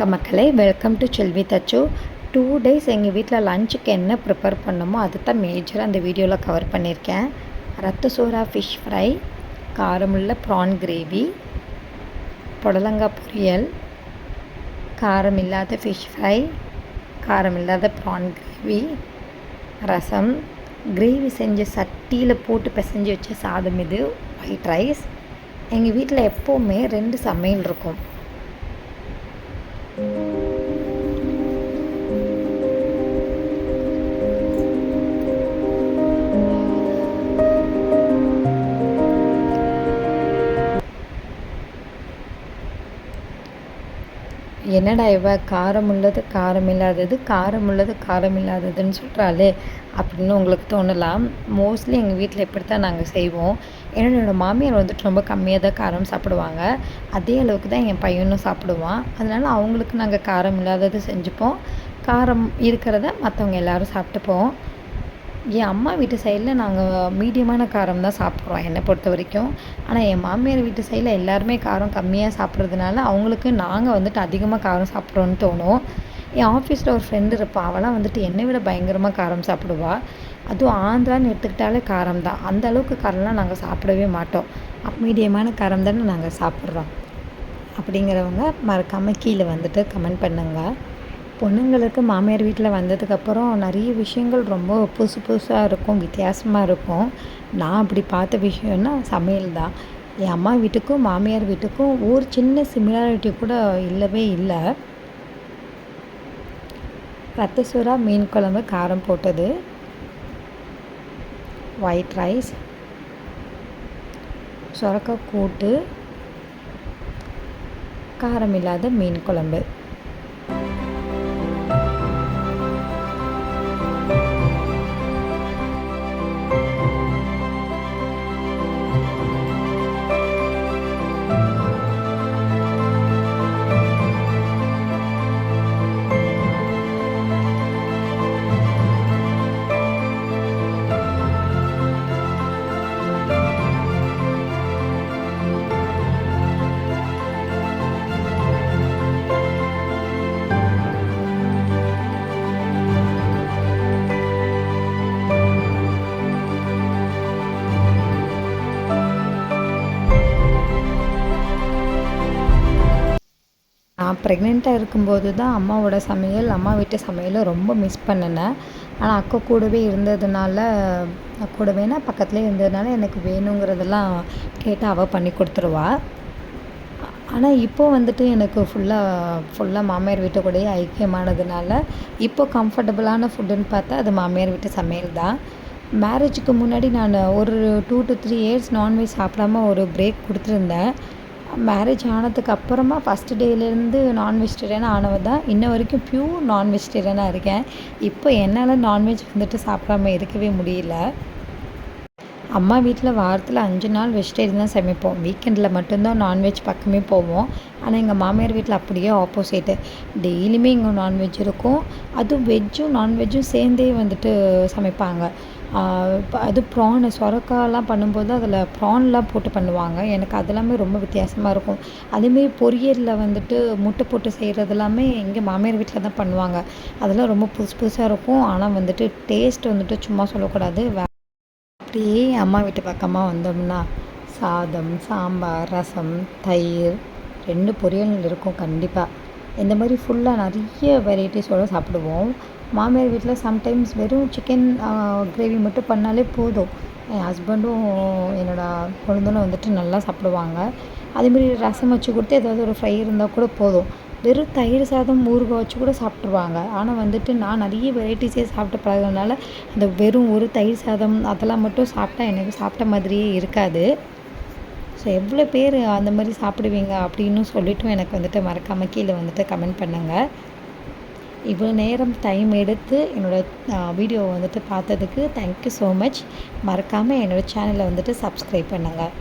வணக்கம் மக்களே. Welcome to செல்வி தச்சு டூ டேஸ் எங்கள் வீட்டில் லஞ்சுக்கு என்ன ப்ரிப்பேர் பண்ணமோ அதை தான் மேஜராக அந்த வீடியோவில் கவர் பண்ணியிருக்கேன். ரத்த சோறா ஃபிஷ் ஃப்ரை காரமுள்ள ப்ரான் கிரேவி புடலங்காய் பொரியல் காரம் இல்லாத ஃபிஷ் ஃப்ரை காரம் இல்லாத ப்ரான் கிரேவி ரசம் கிரேவி செஞ்ச சட்டியில் போட்டு பிசைஞ்சு வச்ச சாதம் இது ஒயிட் ரைஸ் எங்கள் வீட்டில் எப்போவுமே ரெண்டு சமையல் இருக்கும். Thank you. என்னடா இவ? காரம் உள்ளது காரம் இல்லாதது காரம் உள்ளது காரம் இல்லாததுன்னு சொல்கிறாளே அப்படின்னு உங்களுக்கு தோணலாம். மோஸ்ட்லி எங்கள் வீட்டில் இப்படி தான் நாங்கள் செய்வோம். ஏன்னா என்னோடய மாமியார் வந்துட்டு ரொம்ப கம்மியாக தான் காரம் சாப்பிடுவாங்க. அதே அளவுக்கு தான் என் பையனும் சாப்பிடுவான். அதனால் அவங்களுக்கு நாங்கள் காரம் இல்லாதது செஞ்சுப்போம். காரம் இருக்கிறத மற்றவங்க எல்லோரும் சாப்பிட்டுப்போம். என் அம்மா வீட்டு சைடில் நாங்கள் மீடியமான காரம் தான் சாப்பிட்றோம் என்னை பொறுத்த வரைக்கும். ஆனால் என் மாமியார் வீட்டு சைடில் எல்லாருமே காரம் கம்மியாக சாப்பிட்றதுனால அவங்களுக்கு நாங்கள் வந்துட்டு அதிகமாக காரம் சாப்பிட்றோன்னு தோணும். என் ஆஃபீஸில் ஒரு ஃப்ரெண்டு இருப்பாள் அவளாம் வந்துட்டு என்னை விட பயங்கரமாக காரம் சாப்பிடுவாள் அதுவும் ஆந்திரான்னு எடுத்துக்கிட்டாலே காரம் தான். அந்த அளவுக்கு காரம்லாம் நாங்கள் சாப்பிடவே மாட்டோம். மீடியமான காரம் தானே நாங்கள் சாப்பிட்றோம். அப்படிங்கிறவங்க மறக்காமல் கீழே வந்துட்டு கமெண்ட் பண்ணுங்கள் பொண்ணுங்களுக்கு மாமியார் வீட்டில் வந்ததுக்கப்புறம் நிறைய விஷயங்கள் ரொம்ப புதுசு புதுசாக இருக்கும் வித்தியாசமாக இருக்கும். நான் அப்படி பார்த்த விஷயம்னா சமையல் தான். என் அம்மா வீட்டுக்கும் மாமியார் வீட்டுக்கும் ஒரு சின்ன சிமிலாரிட்டி கூட இல்லவே இல்லை. ரத்த சுறா மீன் குழம்பு காரம் போட்டது. ஒயிட் ரைஸ் சுரக்காய் கூட்டு. காரம் இல்லாத மீன் குழம்பு. நான் ப்ரெக்னெண்ட்டாக இருக்கும்போது தான் அம்மாவோட சமையல் அம்மா வீட்டு சமையலை ரொம்ப மிஸ் பண்ணினேன். ஆனால் அக்கா கூடவே இருந்ததுனால கூடவேனா பக்கத்துலேயே இருந்ததுனால எனக்கு வேணுங்கிறதெல்லாம் கேட்டு அவள் பண்ணி கொடுத்துருவா. ஆனால் இப்போது வந்துட்டு எனக்கு ஃபுல்லாக ஃபுல்லாக மாமியார் வீட்டு கூடயே ஐக்கியமானதுனால இப்போ கம்ஃபர்டபுளான ஃபுட்டுன்னு பார்த்தா அது மாமியார் வீட்டு சமையல் தான். மேரேஜுக்கு முன்னாடி நான் ஒரு two to three years non veg சாப்பிடாம ஒரு பிரேக் கொடுத்துருந்தேன். மேரேஜ் ஆனதுக்கு அப்புறமா ஃபஸ்ட்டு டேலேருந்து நான் வெஜிடேரியனாக ஆனவ தான் இன்ன வரைக்கும் ப்யூர் நான் வெஜிடேரியனாக இருக்கேன். இப்போ என்னால் நான்வெஜ் வந்துட்டு சாப்பிடாம இருக்கவே முடியல. அம்மா வீட்டில் வாரத்தில் அஞ்சு நாள் வெஜிடேரியன் தான் சமைப்போம். வீக்கெண்டில் மட்டும்தான் நான்வெஜ் பக்கமே போவோம். ஆனால் எங்கள் மாமியார் வீட்டில் அப்படியே ஆப்போசிட்டு டெய்லியுமே இங்கே நான்வெஜ் இருக்கும். அதுவும் வெஜ்ஜும் நான்வெஜ்ஜும் சேர்ந்தே வந்துட்டு சமைப்பாங்க. அது ப்ரானு சொரக்காலாம் பண்ணும்போது அதில் ப்ரான்லாம் போட்டு பண்ணுவாங்க. எனக்கு அதெல்லாமே ரொம்ப வித்தியாசமாக இருக்கும். அதேமாரி பொரியலில் வந்துட்டு முட்டை போட்டு செய்கிறது எல்லாமே எங்கள் மாமியார் வீட்டில் தான் பண்ணுவாங்க. அதெல்லாம் ரொம்ப புதுசு புதுசாக இருக்கும். ஆனால் வந்துட்டு டேஸ்ட் வந்துட்டு சும்மா சொல்லக்கூடாது. அப்படியே அம்மா வீட்டு பக்கமாக வந்தோம்னா சாதம் சாம்பார் ரசம் தயிர் ரெண்டு பொரியல் இருக்கும் கண்டிப்பாக இந்த மாதிரி ஃபுல்லாக நிறைய வெரைட்டிஸோடு சாப்பிடுவோம். மாமியார் வீட்டில் சம்டைம்ஸ் வெறும் சிக்கன் கிரேவி மட்டும் பண்ணாலே போதும். என் ஹஸ்பண்டும் என்னோடய கொழுந்தனும் வந்துட்டு நல்லா சாப்பிடுவாங்க. அதேமாரி ரசம் வச்சு கொடுத்து ஏதாவது ஒரு ஃப்ரை இருந்தால் கூட போதும். வெறும் தயிர் சாதம் ஊறுகாய் வச்சு கூட சாப்பிட்ருவாங்க ஆனால் வந்துட்டு நான் நிறைய வெரைட்டிஸே சாப்பிட்டு பழகிறதுனால அந்த வெறும் ஒரு தயிர் சாதம் அதெல்லாம் மட்டும் சாப்பிட்டா எனக்கு சாப்பிட்ட மாதிரியே இருக்காது. ஸோ எவ்வளோ பேர் அந்த மாதிரி சாப்பிடுவீங்க அப்படின்னு சொல்லிட்டும் எனக்கு வந்துட்டு மறக்காமல் கீழே வந்துட்டு கமெண்ட் பண்ணுங்கள் இவ்வளோ நேரம் டைம் எடுத்து என்னோடய வீடியோவை வந்துட்டு பார்த்ததுக்கு தேங்க்யூ ஸோ மச் மறக்காமல் என்னோடய சேனலை வந்துட்டு சப்ஸ்கிரைப் பண்ணுங்கள்